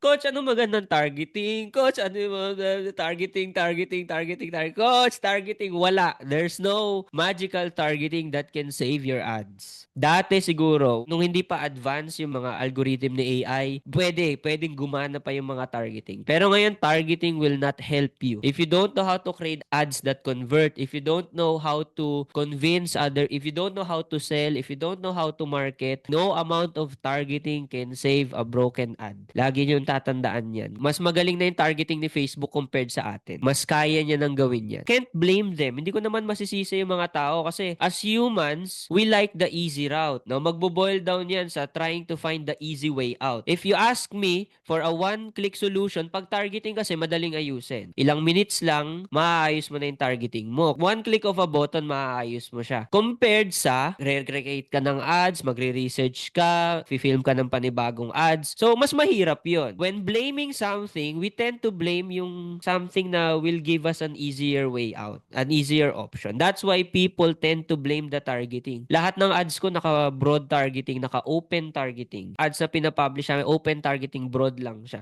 Coach, ano magandang targeting? Coach, ano yung mga targeting, targeting, targeting, targeting. Coach, targeting, wala. There's no magical targeting that can save your ads. Dati siguro, nung hindi pa advance yung mga algorithm ni AI, pwede, pwedeng gumana pa yung mga targeting. Pero ngayon, targeting will not help you. If you don't know how to create ads that convert, if you don't know how to convince other, if you don't know how to sell, if you don't know how to market, no amount of targeting can save a broken ad. Lagi nyo tatandaan yan. Mas magaling na yung targeting ni Facebook compared sa atin. Mas kaya niya nang gawin yan. Can't blame them. Hindi ko naman masisisi yung mga tao kasi as humans, we like the easy route. No? Magbo-boil down yan sa trying to find the easy way out. If you ask me for a one-click solution, pag targeting kasi madaling ayusin. Ilang minutes lang, maayos mo na yung targeting mo. One click of a button, maayos mo siya. Compared sa, re-create ka ng ads, magre-research ka, fi-film ka ng panibagong ads. So, mas mahirap yon. When blaming something, we tend to blame yung something na will give us an easier way out, an easier option. That's why people tend to blame the targeting. Lahat ng ads ko naka-broad targeting, naka-open targeting. Ads na pinapublish namin, open targeting, broad lang siya.